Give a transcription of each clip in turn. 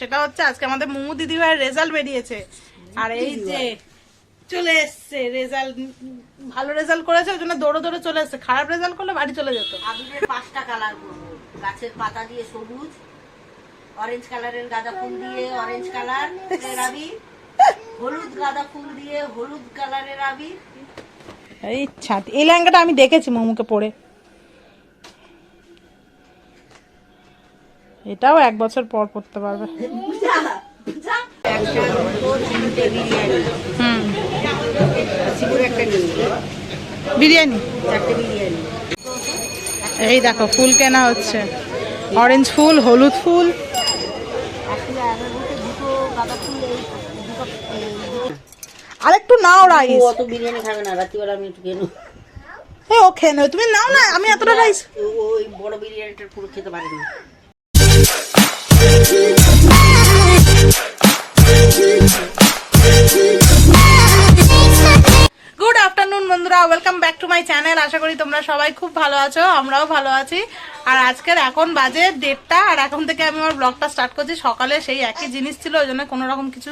সেটা হচ্ছে আজকে আমাদের মুমু দিদি ভাইয়ের রেজাল্ট বেরিয়েছে। আর এই যে চলে এসছে রেজাল্ট ভালো রেজাল্ট করেছে ওই জন্য দৌড়ে দৌড়ে চলে এসছে। খারাপ রেজাল্ট করলে বাড়ি চলে যেত। আবিরের পাঁচটা কালার করব। গাছের পাতা দিয়ে সবুজ অরেঞ্জ কালারের গাঁদা ফুল দিয়ে অরেঞ্জ কালার আবির হলুদ গাঁদা ফুল দিয়ে হলুদ কালারের আবির। এই ছাতি এই লেহেঙ্গাটা আমি দেখেছি মোমুকে পরে এটাও এক বছর পর পড়তে পারবে। তিনটে বিরিয়ানি হুম। সিপুর একটা বিরিয়ানি চারটে বিরিয়ানি এই দেখো ফুল কেনা হচ্ছে। অরেঞ্জ ফুল হলুদ ফুল। আরেকটু নাও রাইস। অত বিরিয়ানি খাবে না রাত্রিবেলা আমি একটু কেন এ ও খেয়ে নেবে। তুমি নাও না আমি এতটা রাইস ওই বড় বিরিয়ানিটা পুরো খেতে পারি না। গুড আফটারনুন বন্ধুরা। Welcome back to my channel আশা করি তোমরা সবাই খুব ভালো আছো, আমরাও ভালো আছি। আর আজকের এখন বাজে আর এখন থেকে আমি আমার ব্লগটা স্টার্ট করছি। সকালে সেই একই জিনিস ছিল, ওই জন্য কিছু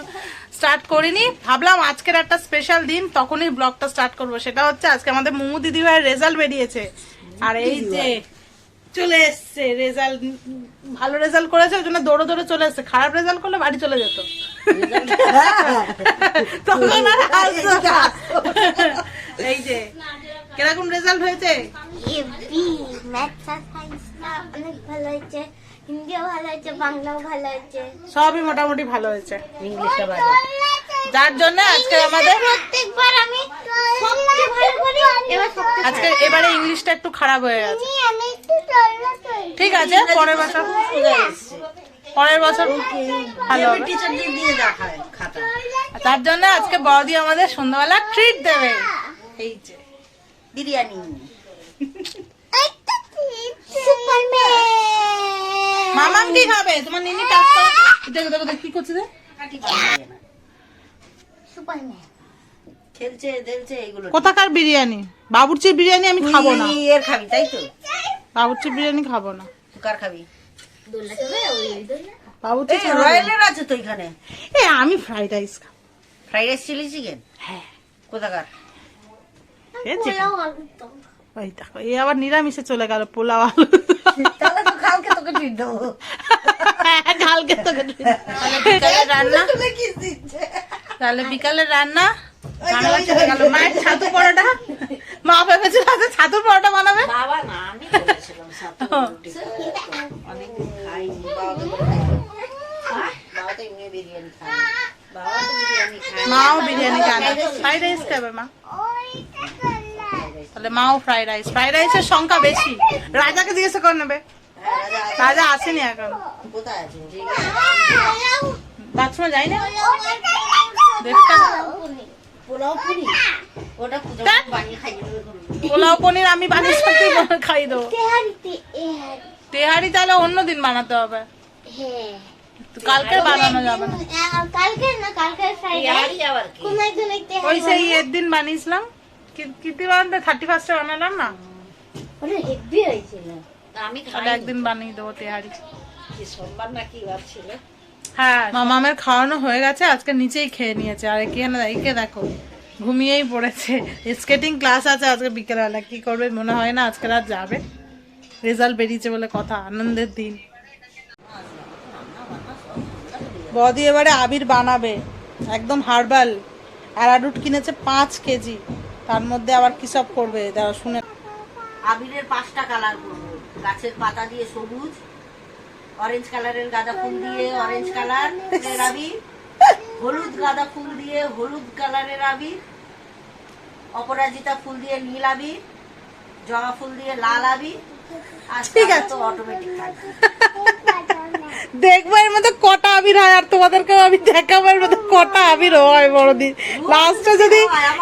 স্টার্ট করিনি। ভাবলাম আজকের একটা স্পেশাল দিন, তখনই ব্লগটা স্টার্ট করব। সেটা হচ্ছে আজকে আমাদের মুমু দিদি ভাইয়ের রেজাল্ট বেরিয়েছে। আর এই যে চলে এসছে রেজাল্ট ভালো রেজাল্ট করেছে ওই জন্য দৌড়ে দৌড়ে চলে এসছে। খারাপ রেজাল্ট করলে বাড়ি চলে যেত। তখন আর। এই যে কীরকম রেজাল্ট হয়েছে? এবি ম্যাথস আর সায়েন্স না অনেক ভালো হয়েছে। হিন্দিও ভালো হয়েছে বাংলাও ভালো হয়েছে। সবই মোটামুটি ভালো হয়েছে। ইংলিশটা বাজে যার জন্য আজকে আমাদের প্রত্যেকবার আমি সবচেয়ে ভালো করি আজকে এবারে ইংলিশটা একটু খারাপ হয়ে গেছে। ঠিক আছে পরের বছর পরের বছর ভালো তার জন্য আজকে বড়দি আমাদের সন্ধ্যাবেলা ট্রিট দেবে। এই যে বিরিয়ানি। সুপারম্যান মামাম কি খাবে? তোমার নিনি কাজ করে। দেখো দেখো দেখো, কি করছে? সুপারম্যান। খেলছে খেলছে এগুলো কোথাকার বিরিয়ানি? বাবুর্চির বিরিয়ানি আমি খাব না। এর খাবি তাই তো? বাবুর্চির বিরিয়ানি খাব না। কার খাবি? দোলনা খাবে ওই দোলনা? বাবুর্চি রয়্যালের আছে তো এখানে? এ আমি ফ্রাইড রাইস খাব। Fried rice chilli chicken? হ্যাঁ। কোথাকার? ওই দেখো এই আবার নিরামিষে চলে গেল পোলাও আলু। তাহলে তো কালকে তোকে ট্রিট দেবো। কালকে তোকে রান্না? তাহলে বিকালে রান্না? মায়ের ছাতু পরোটা? মা ভেবেছিল আজকে ছাতুর পরোটা বানাবে? বাবা না আমি করেছিলাম সাথে রুটি। খাইনি বাবাকে বলে খাই বাবা তো এমনি বিরিয়ানি খায়। বাবা তো বিরিয়ানি খায়। মাও বিরিয়ানি খায় ফ্রাইড রাইস খাবে মা? তাহলে মাও ফ্রাইড রাইস। ফ্রাইড রাইসের সংখ্যা বেশি। রাজাকে জিজ্ঞাসা করে নেবে। রাজা আসেনি এখন। কোথায় বাথরুমে যাই না? পোলাও পনির? আমি বানিয়ে সত্যি খাই দেবো। তেহারি। তাহলে অন্য দিন বানাতে হবে। হ্যাঁ। কালকে বানানো যাবে না। কালকে কালকে কোন একদিন ওই সেই এর দিন বানিয়েছিলাম। কি- কীর্তি বানাতে থার্টি ফার্স্টে বানালাম না? হেভি হয়েছিল। আমি একদিন বানিয়ে দেবো তেহারি। সোমবার না কি বার ছিল? হ্যাঁ মামামের খাওয়ানো হয়ে গেছে আজকে নিচেই খেয়ে নিয়েছে। আর একে না একে দেখো ঘুমিয়েই পড়েছে। স্কেটিং ক্লাস আছে আজকে বিকেলবেলা কি করবে মনে হয় না আজকে রাত যাবে। রেজাল্ট বেরিয়েছে বলে কথা আনন্দের দিন। বদি এবারে আবির বানাবে একদম হার্বাল। অ্যারাডুট কিনেছে পাঁচ কেজি তার মধ্যে আবার কি সব করবে? দাঁড়া শুনে আবিরের পাঁচটা কালার করব। গাছের পাতা দিয়ে সবুজ অরেঞ্জ কালারের গাঁদা ফুল দিয়ে অরেঞ্জ কালার আবির হলুদ গাঁদা ফুল দিয়ে হলুদ কালারের আবির অপরাজিতা ফুল দিয়ে নীল আবির জবা ফুল দিয়ে লাল আবির আর ঠিক সাদা আছে। অটোমেটিক দেখব এর মধ্যে কটা আবির হয় আর তোমাদেরকেও আমি দেখাবো এর মধ্যে কটা আবির হয় বড়দিন। লাস্টে যদি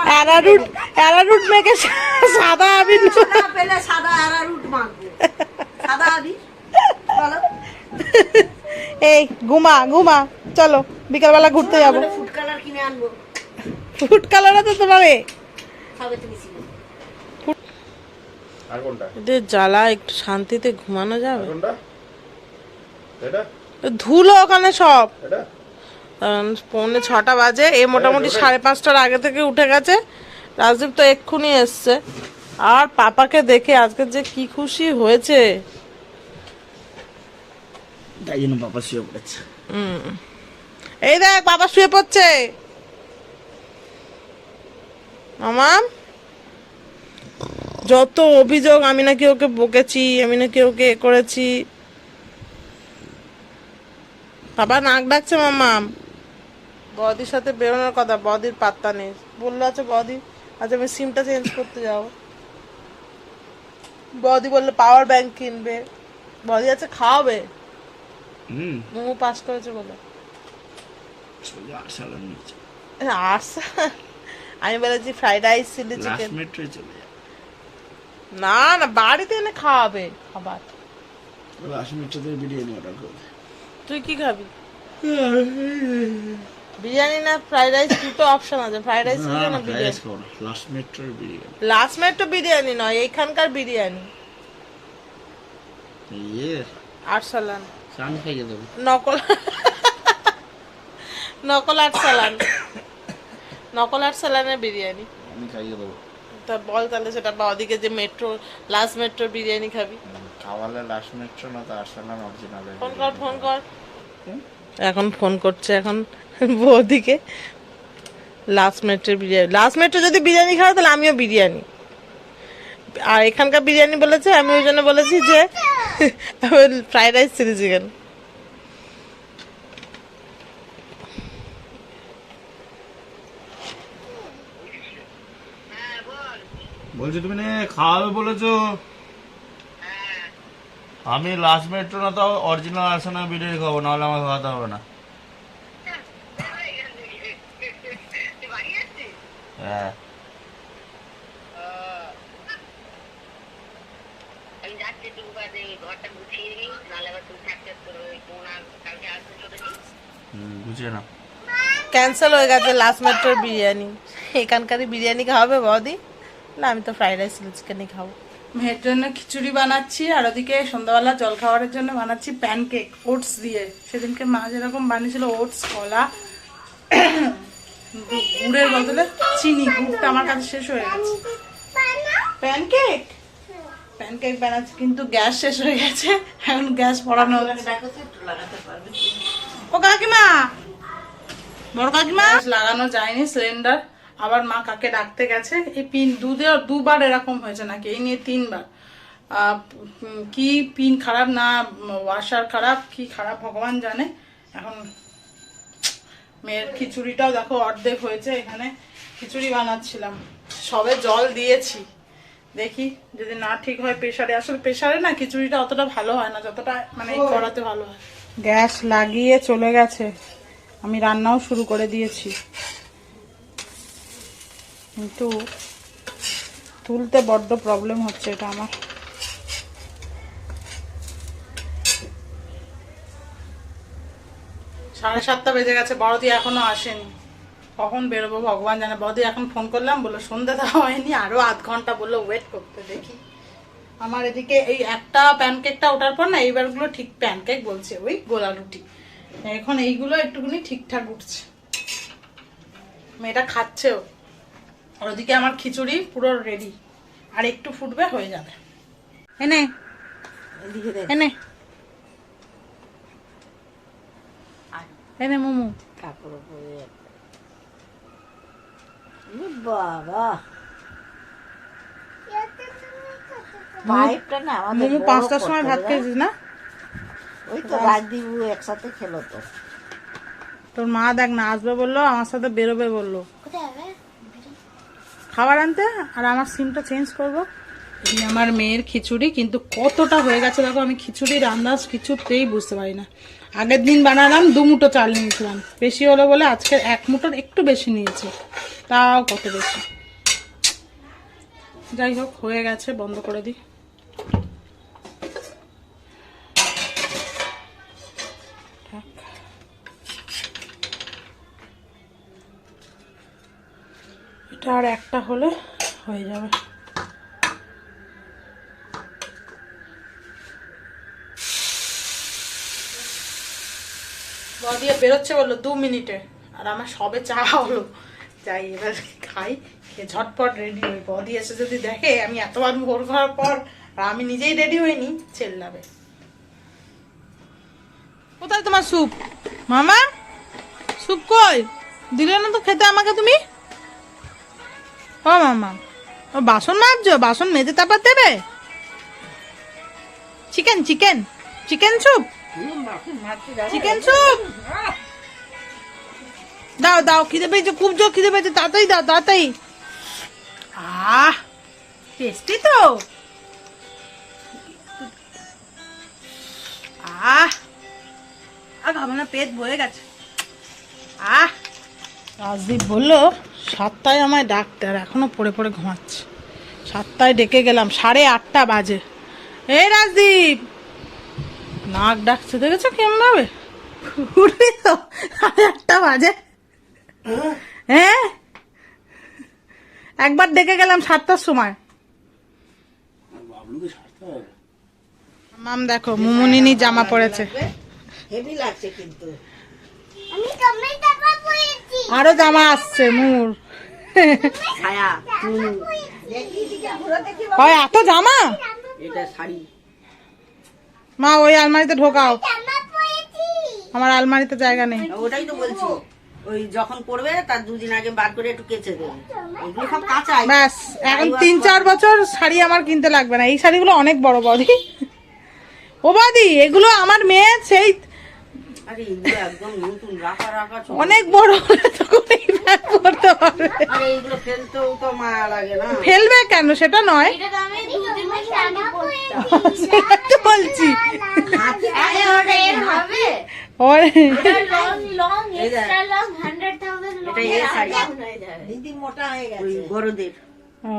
অ্যারারুট অ্যারারুট মেখে সাদা আবির পেলে সাদা আর রুট মাখবো। সাদা আবির বলো। এই ঘুমা ঘুমা চলো বিকালবেলা ঘুরতে যাব। ফুড কালার কিনে আনব। ফুড কালার তো তোমার এ। সবে তুমি ছিল। আর কোনটা? এদের জ্বালা একটু শান্তিতে ঘুমানো যাবে। ধুলো ওখানে সব। পৌনে ছটা বাজে এ মোটামুটি সাড়ে পাঁচটার আগে থেকে উঠে গেছে। রাজদীপ তো এক্ষুনি এসছে। আর পাপাকে দেখে আজকে যে কি খুশি হয়েছে। তাই জন্য বাবা শুয়ে পড়েছে। এই দেখ, বাবা শুয়ে পড়ছে। মামাম যত অভিযোগ আমি নাকি ওকে বকেছি, আমি নাকি ওকে এ করেছি। বাবা নাক ডাকছে মামাম বদির সাথে বেরোনোর কথা, বদির পাত্তা নেই। বলল আছে বদি আজ আমি সিমটা চেঞ্জ করতে যাব। বদি বলল পাওয়ার ব্যাংক কিনবে। বদি আছে খাওয়াবে। হুম। মোমো পাস করেছে বলে। সোজা আসালাম নিচে। আচ্ছা আমি বলেছি ফ্রাইড রাইস চিলি চিকেন। চলে না না বাড়িতে এনে খাওয়াবে খাবার। লাস্ট মেট্রোতে বিরিয়ানি অর্ডার করবে। তুই কি খাবি? বিরিয়ানি না ফ্রাইড রাইস দুটো অপশন আছে। ফ্রাইড রাইস না বিরিয়ানি? লাস্ট মেট্রোর বিরিয়ানি। লাস্ট মেট তো বিরিয়ানি নয় এইখানকার বিরিয়ানি। ইয়ে আরসালান নকল নকল আরসালান নকল আরসালানের বিরিয়ানি। আমি খাইয়ে দেবো। তা বল তাহলে সেটা বা ওদিকে যে মেট্রো লাস্ট মেট্রো বিরিয়ানি খাবি। খাওয়ালে লাস্ট মেট্রো না তো আসালাম অরিজিনাল ফোন কর ফোন কর। এখন ফোন করছে এখন বৌদিকে। লাস্ট মেট্রোর বিরিয়ানি লাস্ট মেট্রো যদি বিরিয়ানি খাওয়া তাহলে আমিও বিরিয়ানি। আর এখানকার বিরিয়ানি বলেছে আমি ওই জন্য বলেছি যে ফ্রাইড রাইস চিলি চিকেন বলছি তুমি নে খাওয়াবে বলেছ? আমি লাস্ট মেট্রো না তো অরিজিনাল আসানা বিরিয়ানি খাব নাহলে আমার খাওয়াতে হবে না। হ্যাঁ আমি যাচ্ছি একটু বাদে ঘরটা গুছিয়ে নিই নাহলে আবার তুমি থাকতে করবে ওই কোনা কালকে আসতে চলে যাই হুম, বুঝে না। ক্যান্সেল হয়ে গেছে লাস্ট মেট্রোর বিরিয়ানি। এখানকারই বিরিয়ানি খাওয়াবে বৌদি? না আমি তো ফ্রাইড রাইস চিলি চিকেনই খাব। মেয়ের জন্য খিচুড়ি বানাচ্ছি আর ওদিকে সন্ধ্যাবেলা জল খাবারের জন্য বানাচ্ছি প্যানকেক ওটস দিয়ে। সেদিনকে মা যেরকম বানিয়েছিল ওটস কলা গুড়ের বদলে চিনি গুড়টা আমার কাছে শেষ হয়ে গেছে। প্যানকেক প্যানকেক বানাচ্ছি কিন্তু গ্যাস শেষ হয়ে গেছে। এখন গ্যাস পড়ানো লাগাতে পারবে। ও কাকিমা! বড় কাকিমা? লাগানো যায়নি সিলিন্ডার আবার মা কাকে ডাকতে গেছে এই পিন দুধে দুবার এরকম হয়েছে নাকি? এই নিয়ে তিনবার। কি পিন খারাপ না ওয়াশার খারাপ কি খারাপ ভগবান জানে। এখন মেয়ের খিচুড়িটাও দেখো অর্ধেক হয়েছে এখানে খিচুড়ি বানাচ্ছিলাম। সবে জল দিয়েছি। দেখি যদি না ঠিক হয় প্রেশারে আসলে প্রেশারে না খিচুড়িটা অতটা ভালো হয় না যতটা মানে করাতে ভালো হয়। গ্যাস লাগিয়ে চলে গেছে। আমি রান্নাও শুরু করে দিয়েছি। কিন্তু তুলতে বড্ড প্রবলেম হচ্ছে এটা আমার। সাড়ে সাতটা বেজে গেছে, বড়দি এখনও আসেনি। কখন বেরোবো ভগবান জানে। বড়দি এখন ফোন করলাম, বলল, সন্ধ্যে দেওয়া হয়নি, আরও আধ ঘণ্টা। বলল ওয়েট করতে দেখি। আমার এদিকে এই একটা প্যানকেকটা ওঠার পর না, এইবারগুলো ঠিক প্যানকেক বলছে, ওই গোলা রুটি। এখন এইগুলো একটুখানি ঠিকঠাক উঠছে। মেয়েটা খাচ্ছেও। আর ওদিকে আমার খিচুড়ি পুরো রেডি আর একটু ফুটবে হয়ে যাবে। এনে। এনে। এনে মোমো। কাপড় বাবা। মোমো পাঁচটার সময় ভাত খেয়েছিস না? ওই তো রাজদীপু একসাথে খেলো তো। তোর মা দেখ না আসবে বলল আমার সাথে বেরোবে বলল। খাবার আনতে আর আমার সিমটা চেঞ্জ করব। এই আমার মেয়ের খিচুড়ি কিন্তু কতটা হয়ে গেছে দেখো আমি খিচুড়ির আন্দাজ কিছুতেই বুঝতে পারি না। আগের দিন বানালাম দু মুঠো চাল নিয়েছিলাম। বেশি হলো বলে আজকে এক মুঠোর একটু বেশি নিয়েছি। তাও কত বেশি। যাই হোক হয়ে গেছে বন্ধ করে দিই। এটা আর একটা হলে হয়ে যাবে। দিয়ে বেরোচ্ছে বলল দু মিনিটে। আর আমার সবে চা হলো। যাই, এবার খাই, খেয়ে ঝটপট রেডি হই। বদি এসে যদি দেখে আমি এতবার ভোর খাওয়ার পর আর আমি নিজেই রেডি হইনি, চেল্লাবে। কোথায় তোমার স্যুপ মামা স্যুপ কই? দিলে না তো খেতে আমাকে তুমি? ও মামা, ও বাসন মাজছো? বাসন মেজে তারপর দেবে? Chicken chicken chicken soup chicken soup দাও দাও, খিদে পেয়েছে, খুব জোর খিদে পেয়েছে, তাড়াতাড়ি দাও, তাড়াতাড়ি। আহ টেস্টি তো। আহ, আর না পেট ভরে গেছে। আহ। রাজদীপ বলল সাতটায় আমায় ডাকতে আর এখনও পড়ে পড়ে ঘুমাচ্ছে। সাতটায় ডেকে গেলাম সাড়ে আটটা বাজে। এই রাজদীপ! নাক ডাকছে দেখেছ কেমন ভাবে? উঠবি তো সাড়ে আটটা বাজে। হ্যাঁ? একবার ডেকে গেলাম সাতটার সময়। মাম দেখো মুমুনিনি জামা পড়েছে হেভি লাগছে কিন্তু। আমি আরও জামা আসছে মুর। হয় এত জামা? এটা শাড়ি। মা ওই আলমারিতে ঢোকাও। আমার আলমারিতে জায়গা নেই। ওটাই তো বলছি। ওই যখন পড়বে তার দুদিন আগে বার করে একটু কেচে দেবে। এগুলো সব কাঁচা। ব্যাস এখন তিন চার বছর শাড়ি আমার কিনতে লাগবে না। এই শাড়িগুলো অনেক বড় বদি ও বাদি এগুলো আমার মেয়ে সেই আরে এগুলো একদম নতুন রাখা রাখা অনেক বড় হলে তখন এই ব্যাগ পরতে পারবে আরে এইগুলো ফেলতেও তো মায়া লাগে না। ফেলবে কেন? সেটা নয়। এটা তো আমি দুদিন মাস জামা সেটা তো বলছি। আরে ওটা এর হবে। ওর। Long long extra long 100000 long এটা এর শাড়ি দিদি মোটা হয়ে গেছে। বড়দের ও,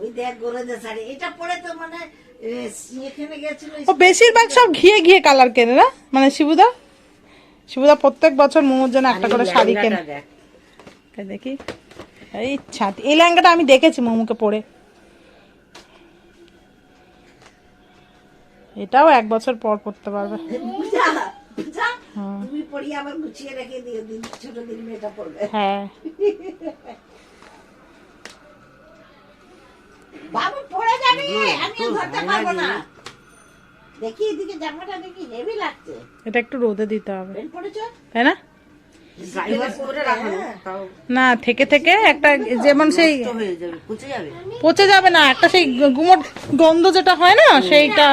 ওই দেখ গোরেদের শাড়ি। এটা পরে তো মানে ও বেশিরভাগ সব ঘিয়ে ঘিয়ে কালার কেনে না? মানে শিবুদা? শিবুদা প্রত্যেক বছর মোমোর জন্য একটা করে শাড়ি কেনে। দেখ। এই এই ছাতি এই লেহেঙ্গাটা আমি দেখেছি মোমোকে পরে। এটাও এক বছর পর পড়তে পারবে। বুঝা বুঝা তুমি পরিয়ে আবার গুছিয়ে রেখে দিও দিন ছোট দিন মেয়েটা পড়বে। হ্যাঁ বাবু পড়ে যাবে আমি ধরতে পারব না দেখি এদিকে জামাটা দেখি হেভি লাগছে। এটা একটু রোদে দিতে হবে। তাই না? তাও না থেকে থেকে একটা যেমন সেই হয়ে পচে যাবে। না একটা সেই গুমোট গন্ধ যেটা হয় না সেইটা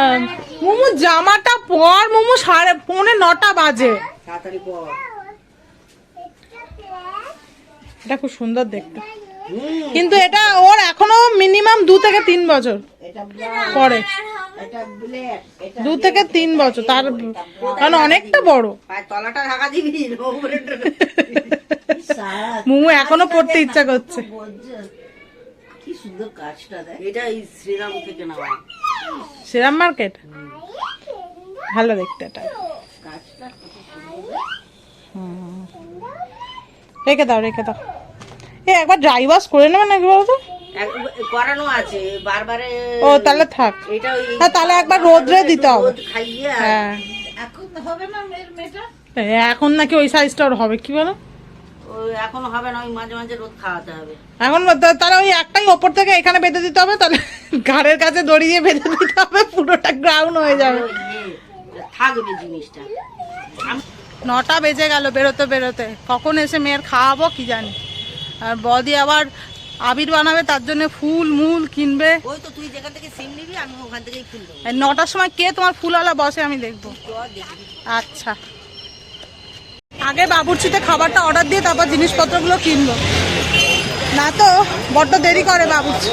মোমো জামাটা পর মোমো সাড়ে পৌনে নটা বাজে। এটা খুব সুন্দর দেখতে। কিন্তু এটা ওর এখনও মিনিমাম দু থেকে তিন বছর পরে। এটা ব্ল্যাক এটা দু থেকে তিন বছর তার কারণ অনেকটা বড়। মোমো এখনও পড়তে ইচ্ছা করছে। শ্রীরাম মার্কেট? ভালো দেখতে এটা। রেখে দাও রেখে দাও। এ একবার ড্রাই ওয়াশ করে নেবে নাকি বলো তো করানো আছে বারবারে ও তাহলে থাক। এটা তাহলে একবার রোদ্রে দিতে হবে। খাইয়ে হ্যাঁ। এখন হবে না মেয়ের মেয়েটা? এখন নাকি ওই সাইজটা ওর হবে কি বলো? ওই এখন হবে না ওই মাঝে মাঝে রোদ খাওয়াতে হবে। এখন তাহলে ওই একটাই ওপর থেকে এখানে বেঁধে দিতে হবে তাহলে ঘাড়ের কাছে দড়ি দিয়ে বেঁধে দিতে হবে পুরোটা গ্রাউন্ড হয়ে যাবে। ইয়ে, থাকবে জিনিসটা। নটা বেজে গেল বেরোতে বেরোতে। কখন এসে মেয়ের খাওয়াবো কি জানি। বদি আবার আবির বানাবে তার জন্য ফুল মূল কিনবে। ওই তো তুই যেখান থেকে সিম নিবি আমি ওখান থেকেই ফুল দেবো নটার সময় কে তোমার ফুলওয়ালা বসে আমি দেখব। আচ্ছা। আগে বাবুর্চিতে খাবারটা অর্ডার দিয়ে তারপর জিনিসপত্রগুলো কিনবো। না তো বড্ড দেরি করে বাবুর্চি।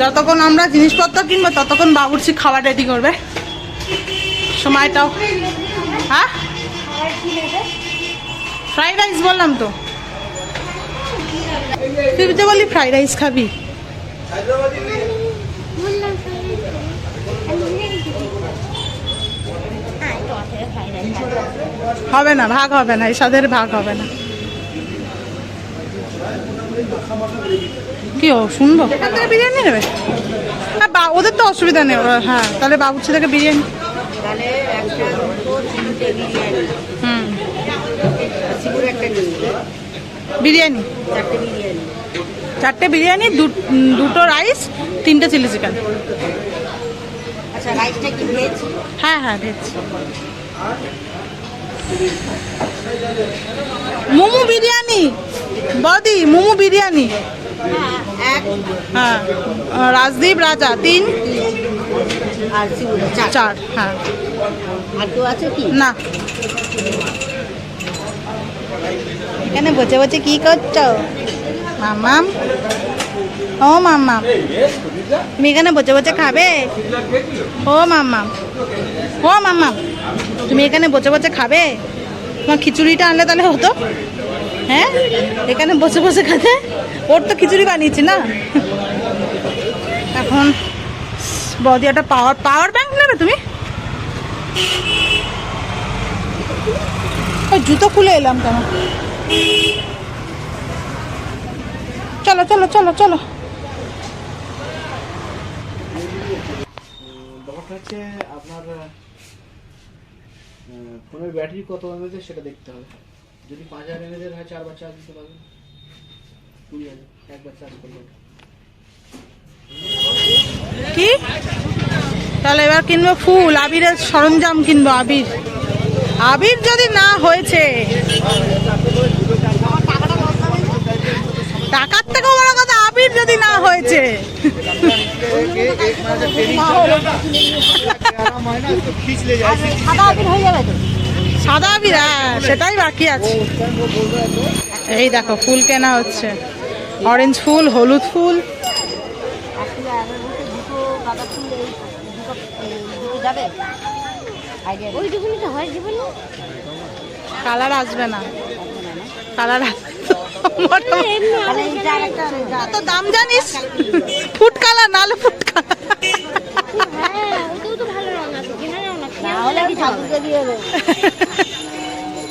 যতক্ষণ আমরা জিনিসপত্র কিনবো ততক্ষণ বাবুর্চি খাবার রেডি করবে। সময়টাও। হ্যাঁ? ফ্রাইড রাইস বললাম তো। তুই তো বললি ফ্রাইড রাইস খাবি। হবে না ভাগ হবে না এসাদের ভাগ হবে না। কি ও শুনব বিরিয়ানি নেবে? হ্যাঁ বা ওদের তো অসুবিধা নেই ওরা হ্যাঁ তাহলে বাবুর ছেলেকে বিরিয়ানি। তাহলে বিরিয়ানি একটা বিরিয়ানি? চারটে বিরিয়ানি। চারটে বিরিয়ানি দুটো রাইস তিনটে চিলি চিকেন আচ্ছা রাইসটা কি ভেজ হ্যাঁ হ্যাঁ ভেজ মোমো বিরিয়ানি? বদি মোমো বিরিয়ানি। এক। হ্যাঁ আহ, রাজদীপ রাজা তিন। আর চার। চার হ্যাঁ। আর কেউ আছে কি? না। এখানে বসে বসে কি করছ? মামাম? ও মামাম। তুমি এখানে বসে বসে খাবে? ও মামাম। ও মামাম। তুমি এখানে বসে বসে খাবে? তোমার খিচুড়িটা আনলে তাহলে হতো। হ্যাঁ? এখানে বসে বসে খাতে ওর তো খিচুড়ি বানিয়েছি না? এখন বদি একটা পাওয়ার পাওয়ার ব্যাংক নেবে তুমি? জুতো খুলে এলাম কেন? চলো চলো চলো চলো। হচ্ছে আপনার ফোনের ব্যাটারি কত এমএজের সেটা দেখতে হবে। যদি পাঁচ হাজার এমএজের হয় চারবার চার্জ দিতে পারবেন। কুড়ি হাজার একবার চার্জ করবেন কি? তাহলে এবার কিনবো ফুল আবিরের সরঞ্জাম কিনবো আবির। আবির যদি না হয়েছে, টাকার থেকে বড় কথা, আবির যদি না হয়েছে। সাদা আবির হ্যাঁ সেটাই বাকি আছে। এই দেখো, ফুল কেনা হচ্ছে। অরেঞ্জ ফুল, হলুদ ফুল। যাবে? হয় জীবনে? কালার আসবে না। কালার তো দাম। জানিস? ফুড কালার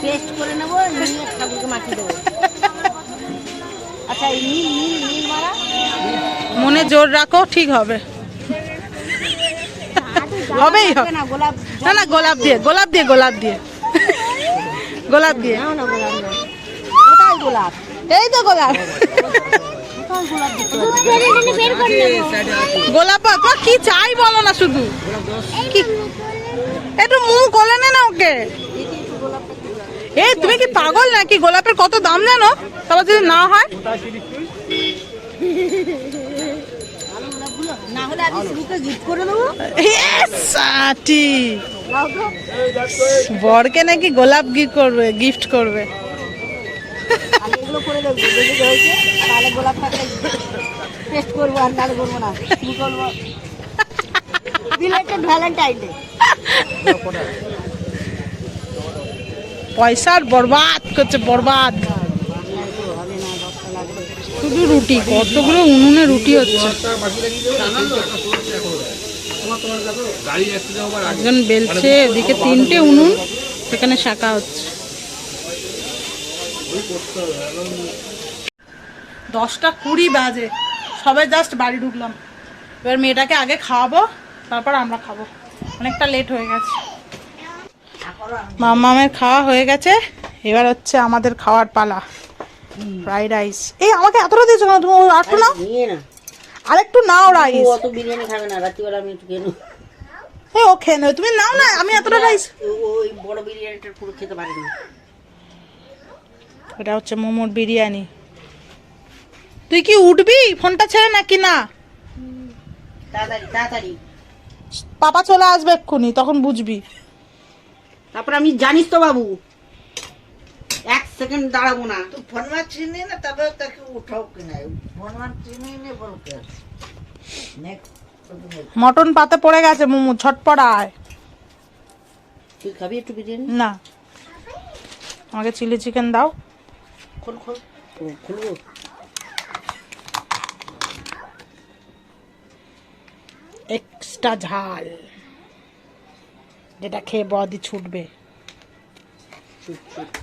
পেস্ট করে নেব নিয়ে ঠাকুরকে মাটি দেবো। আচ্ছা নীল নীল নীল মারা মনে জোর রাখো ঠিক হবে। হবেই হবে। না না না গোলাপ দিয়ে গোলাপ দিয়ে গোলাপ দিয়ে। গোলাপ দিয়ে। গোলাপ এই তো গোলাপ। গোলাপ কি চাই বলো না শুধু? একটু মুখ গলে নে না ওকে। এই তুমি কি পাগল নাকি? গোলাপের কত দাম জানো? তারপর যদি না হয়? বরকে নাকি গোলাপ গিফট করবে গিফট করবে। পয়সার বরবাদ করছে দেবো শুধু রুটি? কতগুলো উনুনে রুটি হচ্ছে? একজন বেলছে, এদিকে তিনটে উনুন, সেখানে শাখা হচ্ছে। দশটা কুড়ি বাজে। সবাই জাস্ট বাড়ি ঢুকলাম। এবার মেয়েটাকে আগে খাওয়াবো, তারপর আমরা খাব। অনেকটা লেট হয়ে গেছে। মামামের খাওয়া হয়ে গেছে। এবার হচ্ছে আমাদের খাওয়ার পালা। ফ্রাইড রাইস এই আমাকে এতটা দিয়েছ কেন? তুমি আর একটু নাও আর একটু নাও ও রাইস অত বিরিয়ানি খাবে না রাত্রিবেলা আমি একটু কেন ও খেয়ে নেবে। তুমি নাও না আমি এতটা রাইস ওই বড় বিরিয়ানিটা পুরো খেতে পারে না এটা হচ্ছে মোমোর বিরিয়ানি। তুই কি উঠবি? ফোনটা ছেড়ে নাকি না? তাড়াতাড়ি তাড়াতাড়ি। পাপা চলে আসবে এক্ষুনি তখন বুঝবি। তারপর আমি জানিস তো বাবু সেকেন্ড দাঁড়াবো না। তো ফোন চিনি না তারপরে তাকে উঠাও কিনা ফোন চিনি না বলতে মটন পাতে পড়ে গেছে মোমো ছটপড়ায় তুই খাবি একটু না। আমাকে চিলি চিকেন দাও। এক্সট্রা ঝাল যেটা খেয়ে বদি ছুটবে। ছুট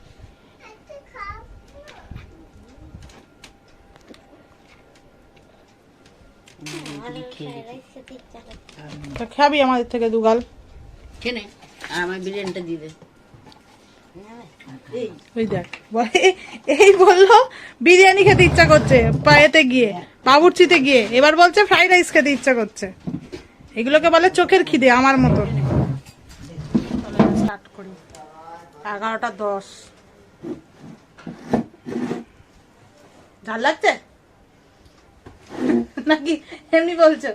করছে তো খাবি আমাদের থেকে দুগাল খেয়ে নে আর আমার বিরিয়ানিটা দিয়ে দে। এই ওই দেখ বলে এই বলল বিরিয়ানি খেতে ইচ্ছা করছে পায়েতে গিয়ে বাবুর্চিতে গিয়ে। এবার বলছে ফ্রাইড রাইস খেতে ইচ্ছা করছে। এগুলোকে বলে চোখের খিদে আমার মতো। স্টার্ট করি। এগারোটা দশ। ঝাল লাগছে? নাকি এমনি বলছো?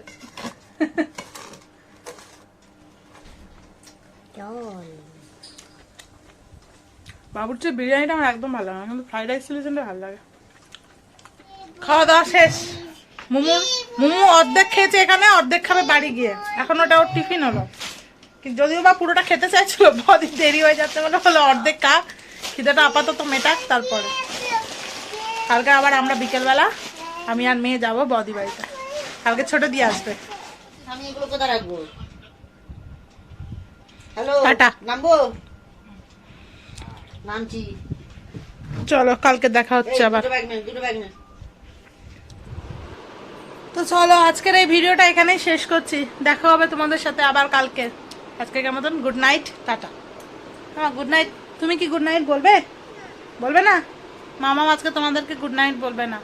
বাবুর্চির বিরিয়ানিটা আমার একদম ভালো লাগে কিন্তু ফ্রাইড রাইস চিলি ভালো লাগে। খাওয়া দাওয়া শেষ। মোমো মোমো অর্ধেক খেয়েছে এখানে অর্ধেক খাবে বাড়ি গিয়ে। এখন ওটা ওর টিফিন হলো। কিন্তু যদিও বা পুরোটা খেতে চাইছিল বদিন দেরি হয়ে যাচ্ছে বলে হলো অর্ধেক খা। খিদেটা আপাতত মেটাক তারপরে। কালকে আবার আমরা বিকেলবেলা আমি আর মেয়ে যাব বদি বাড়িতে। কালকে ছোট দিয়ে আসবে। আমি এগুলো কোথায় রাখব? Hello tata. নামবো? নামছি। চলো কালকে দেখা হচ্ছে আবার। দুটো ব্যাগ নে দুটো ব্যাগ নে। তো চলো আজকের এই ভিডিওটা এখানেই শেষ করছি। দেখা হবে তোমাদের সাথে আবার কালকে। আজকে মতন গুড নাইট টাটা। হ্যাঁ গুড নাইট তুমি কি গুড নাইট বলবে? বলবে না? মামা আজকে তোমাদেরকে গুড নাইট বলবে না।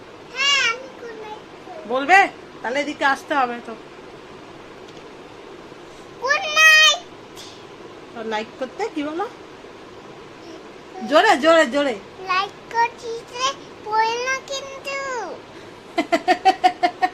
বলবে? তাহলে এদিকে আসতে হবে তো। লাইক করতে কি বলো? জোরে জোরে জোরে। লাইক করতে পড়ে না কিন্তু।